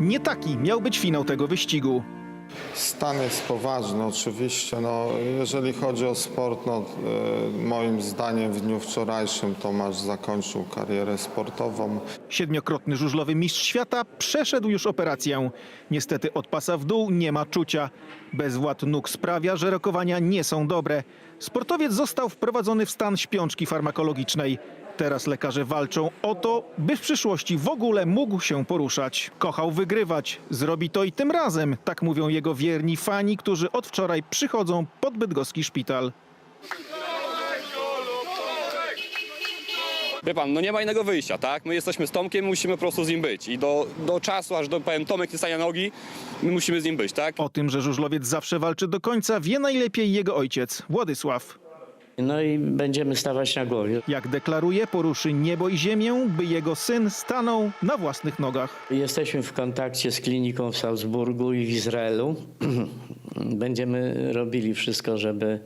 Nie taki miał być finał tego wyścigu. Stan jest poważny oczywiście. No, jeżeli chodzi o sport, no, e, moim zdaniem w dniu wczorajszym Tomasz zakończył karierę sportową. Siedmiokrotny żużlowy mistrz świata przeszedł już operację. Niestety od pasa w dół nie ma czucia. Bezwład nóg sprawia, że rokowania nie są dobre. Sportowiec został wprowadzony w stan śpiączki farmakologicznej. Teraz lekarze walczą o to, by w przyszłości w ogóle mógł się poruszać. Kochał wygrywać. Zrobi to i tym razem, tak mówią jego wierni fani, którzy od wczoraj przychodzą pod bydgoski szpital. Wie pan, no nie ma innego wyjścia, tak? My jesteśmy z Tomkiem, musimy po prostu z nim być. I do, do czasu, aż do, powiem, Tomek nie stanie nogi, my musimy z nim być, tak? O tym, że żużlowiec zawsze walczy do końca, wie najlepiej jego ojciec, Władysław. No i będziemy stawać na głowie. Jak deklaruje, poruszy niebo i ziemię, by jego syn stanął na własnych nogach. Jesteśmy w kontakcie z kliniką w Salzburgu i w Izraelu. Będziemy robili wszystko, żeby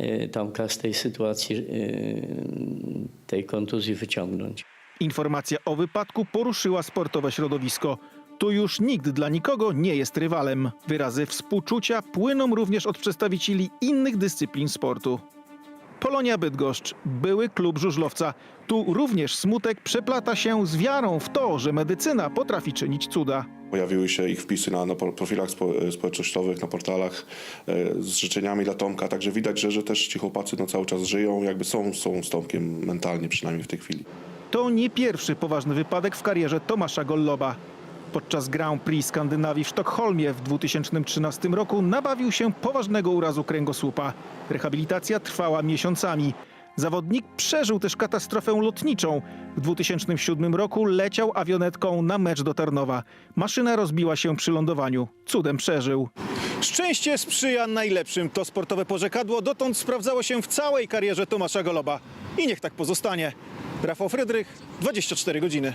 y, Tomka z tej sytuacji, y, tej kontuzji wyciągnąć. Informacja o wypadku poruszyła sportowe środowisko. Tu już nikt dla nikogo nie jest rywalem. Wyrazy współczucia płyną również od przedstawicieli innych dyscyplin sportu. Polonia Bydgoszcz, były klub żużlowca. Tu również smutek przeplata się z wiarą w to, że medycyna potrafi czynić cuda. Pojawiły się ich wpisy na, na profilach spo, społecznościowych, na portalach e, z życzeniami dla Tomka, także widać, że, że też ci chłopacy no, cały czas żyją, jakby są, są z Tomkiem mentalnie przynajmniej w tej chwili. To nie pierwszy poważny wypadek w karierze Tomasza Golloba. Podczas Grand Prix Skandynawii w Sztokholmie w 2013 roku nabawił się poważnego urazu kręgosłupa. Rehabilitacja trwała miesiącami. Zawodnik przeżył też katastrofę lotniczą. W 2007 roku leciał awionetką na mecz do Tarnowa. Maszyna rozbiła się przy lądowaniu. Cudem przeżył. Szczęście sprzyja najlepszym. To sportowe porzekadło dotąd sprawdzało się w całej karierze Tomasza Goloba. I niech tak pozostanie. Rafał Frydrych, 24 godziny.